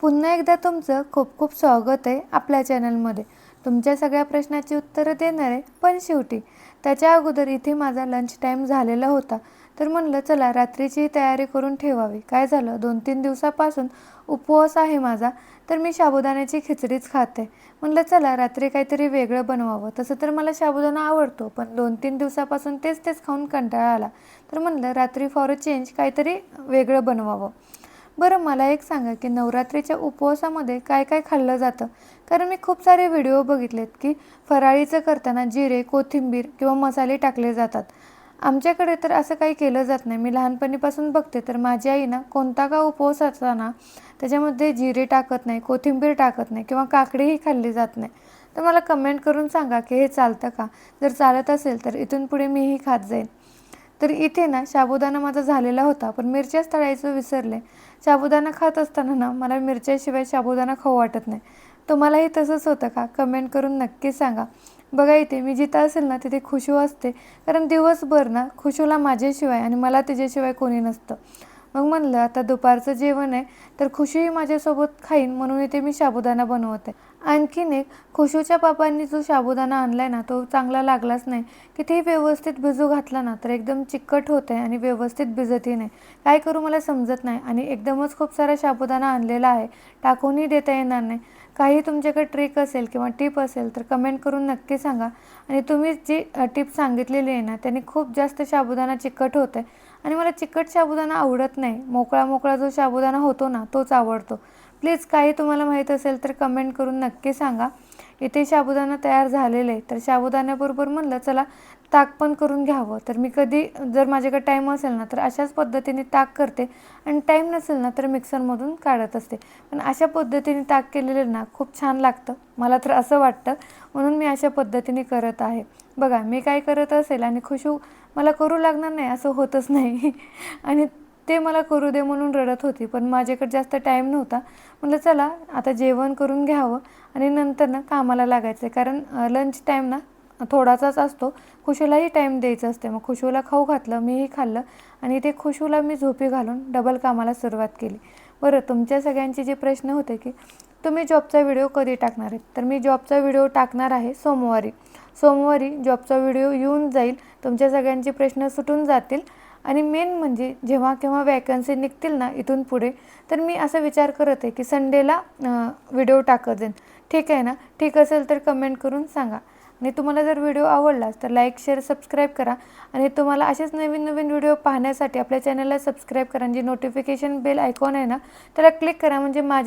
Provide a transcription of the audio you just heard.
पुन्हा एकदा तुमचं खूप खूप स्वागत आहे आपल्या चॅनलमध्ये. तुमच्या सगळ्या प्रश्नाची उत्तरं देणार आहे पण शेवटी त्याच्या अगोदर इथे माझा लंच टाईम झालेला होता. तर म्हणलं चला रात्रीची तयारी करून ठेवावी. काय झालं? दोन तीन दिवसापासून उपवास आहे माझा. तर मी साबुदाण्याची खिचडीच खाते. म्हणलं चला रात्री काहीतरी वेगळं बनवावं. तसं तर मला साबुदाणा आवडतो पण दोन तीन दिवसापासून तेच तेच खाऊन कंटाळा आला. तर म्हणलं रात्री फॉर अ चेंज काहीतरी वेगळं बनवावं. बरं मला एक सांगा की नवरात्रीच्या उपवासामध्ये काय काय खाल्लं जातं? कारण मी खूप सारे व्हिडिओ बघितलेत की फराळीचं करताना जिरे कोथिंबीर किंवा मसाले टाकले जातात. आमच्याकडे तर असं काही केलं जात नाही. मी लहानपणीपासून बघते तर माझी आई ना कोणता का उपवास असताना त्याच्यामध्ये जिरे टाकत नाही कोथिंबीर टाकत नाही किंवा काकडीही खाल्ली जात नाही. तर मला कमेंट करून सांगा की हे चालतं का? जर चालत असेल तर इथून पुढे मीही खात जाईन. तर इथे ना साबुदाणा माझा झालेला होता पण मिरच्याच तळायचं विसरले. साबुदाणा खात असताना ना मला मिरच्याशिवाय साबुदाणा खाऊ वाटत नाही. तुम्हालाही तसंच होतं का? कमेंट करून नक्की सांगा. बघा इथे मी जिथं असेल ना तिथे खुशू असते. कारण दिवसभर ना खुशूला माझ्याशिवाय आणि मला तिच्याशिवाय कोणी नसतं. मग म्हणलं आता दुपारचं जेवण आहे तर खुशीही माझ्यासोबत खाईन म्हणून इथे मी साबुदाणा बनवते. आणखीन एक खुशूच्या पापांनी जो साबुदाणा आणलाय ना तो चांगला लागलाच नाही. कितीही व्यवस्थित भिजू घातला ना तर एकदम चिकट होते आणि व्यवस्थित भिजतही नाही. काय करू मला समजत नाही आणि एकदमच खूप सारा साबुदाणा आणलेला आहे टाकूनही देता येणार नाही. काही तुमच्याकडे ट्रिक असेल किंवा टिप असेल तर कमेंट करून नक्की सांगा. आणि तुम्ही जी टिप सांगितलेली आहे ना त्याने खूप जास्त साबुदाणा चिकट होते आणि मला चिकट साबुदाणा आवडत नाही. मोकळा मोकळा जो साबुदाणा होतो ना तोच आवडतो. प्लीज काही तुम्हाला माहीत असेल तर कमेंट करून नक्की सांगा. इथे साबुदाणा तयार झालेला आहे. तर साबुदाण्याबरोबर म्हणलं चला ताक पण करून घ्यावं. तर मी कधी जर माझ्याकडे टाईम असेल ना तर अशाच पद्धतीने ताक करते. आणि टाईम नसेल ना तर मिक्सरमधून काढत असते. पण अशा पद्धतीने ताक केलेलं ना खूप छान लागतं. मला तर असं वाटतं. म्हणून मी अशा पद्धतीने करत आहे. बघा मी काय करत असेल आणि खुशू मला करू लागणार नाही असं होतच नाही. आणि ते मला करू दे म्हणून रडत होती पण माझ्याकडे जास्त टाईम नव्हता. म्हटलं चला आता जेवण करून घ्यावं. आणि नंतर ना कामाला लागायचं आहे कारण लंच टाईम ना थोडासाच असतो. खुशूलाही टाईम द्यायचं असते. मग खुशूला खाऊ घातलं मीही खाल्लं. आणि ते खुशूला मी झोपी घालून डबल कामाला सुरुवात केली. बरं तुमच्या सगळ्यांचे जे प्रश्न होते की तुम्ही जॉबचा व्हिडिओ कधी टाकणार आहेत तर मी जॉबचा व्हिडिओ टाकणार आहे सोमवारी. सोमवारी जॉबचा व्हिडिओ येऊन जाईल तुमच्या सगळ्यांचे प्रश्न सुटून जातील आणि मेन म्हणजे जेव्हा केव्हा वॅकन्सी निघतील ना इथून पुढे तर मी असा विचार करत आहे की संडेला व्हिडिओ टाकत जाईन. ठीक आहे ना? ठीक असेल तर कमेंट करून सांगा. आणि तुम्हाला जर व्हिडिओ आवडलाच तर लाईक शेअर सबस्क्राईब करा. आणि तुम्हाला असेच नवीन नवीन व्हिडिओ पाहण्यासाठी आपल्या चॅनलला सबस्क्राईब करा. जे नोटिफिकेशन बेल आयकॉन आहे ना त्याला क्लिक करा. म्हणजे माझे